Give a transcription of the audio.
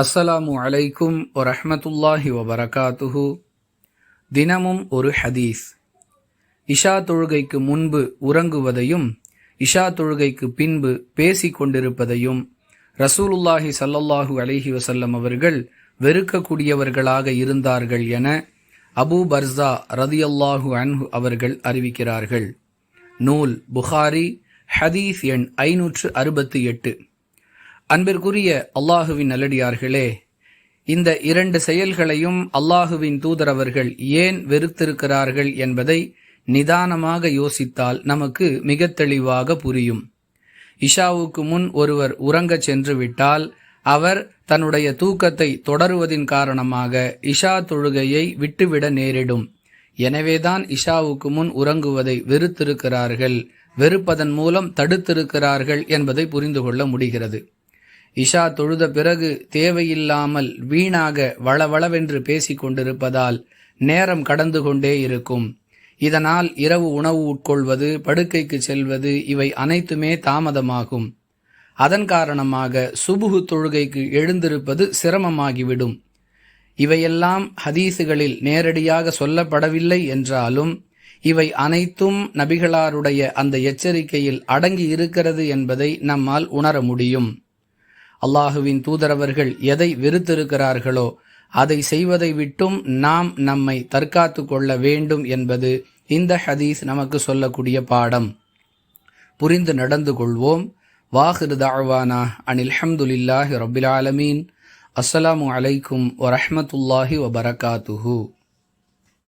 அஸ்ஸலாமு அலைக்கும் வரஹமத்துல்லாஹி வபரகாத்துஹு. தினமும் ஒரு ஹதீஸ். இஷா தொழுகைக்கு முன்பு உறங்குவதையும் இஷா தொழுகைக்கு பின்பு பேசிக் கொண்டிருப்பதையும் ரசூலுல்லாஹி சல்லல்லாஹு அலைஹி வசல்லம் அவர்கள் வெறுக்கக்கூடியவர்களாக இருந்தார்கள் என அபூ பர்ஸா ரதியல்லாஹு அன்ஹு அவர்கள் அறிவிக்கிறார்கள். நூல் புகாரி ஹதீஸ் எண் ஐநூற்று அறுபத்தி எட்டு. அன்பிற்குரிய அல்லாஹுவின் நல்லடியார்களே இந்த இரண்டு செயல்களையும் அல்லாஹுவின் தூதரவர்கள் ஏன் வெறுத்திருக்கிறார்கள் என்பதை நிதானமாக யோசித்தால் நமக்கு மிக தெளிவாக புரியும். இஷாவுக்கு முன் ஒருவர் உறங்கச் சென்று விட்டால் அவர் தன்னுடைய தூக்கத்தை தொடருவதின் காரணமாக இஷா தொழுகையை விட்டுவிட நேரிடும். எனவேதான் இஷாவுக்கு முன் உறங்குவதை வெறுத்திருக்கிறார்கள் வெறுப்பதன் மூலம் தடுத்திருக்கிறார்கள் என்பதை புரிந்து கொள்ள முடிகிறது. இஷா தொழுத பிறகு தேவையில்லாமல் வீணாக வளவளவென்று பேசிக் கொண்டிருப்பதால் நேரம் கடந்து கொண்டே இருக்கும். இதனால் இரவு உணவு உட்கொள்வது படுக்கைக்கு செல்வது இவை அனைத்துமே தாமதமாகும். அதன் காரணமாக சுபுகு தொழுகைக்கு எழுந்திருப்பது சிரமமாகிவிடும். இவையெல்லாம் ஹதீசுகளில் நேரடியாக சொல்லப்படவில்லை என்றாலும் இவை அனைத்தும் நபிகளாருடைய அந்த எச்சரிக்கையில் அடங்கி இருக்கிறது என்பதை நம்மால் உணர முடியும். அல்லாஹுவின் தூதரவர்கள் எதை வெறுத்திருக்கிறார்களோ அதை செய்வதை விட்டும் நாம் நம்மை தற்காத்து கொள்ள வேண்டும் என்பது இந்த ஹதீஸ் நமக்கு சொல்லக்கூடிய பாடம். புரிந்து நடந்து கொள்வோம். வாஹிரு தாழ்வானா அனில் ஹம்துலில்லாஹி ரபில் ஆலமீன். அஸ்ஸலாமு அலைக்கும் வரஹமத்துல்லாஹி வபரகாத்துஹூ.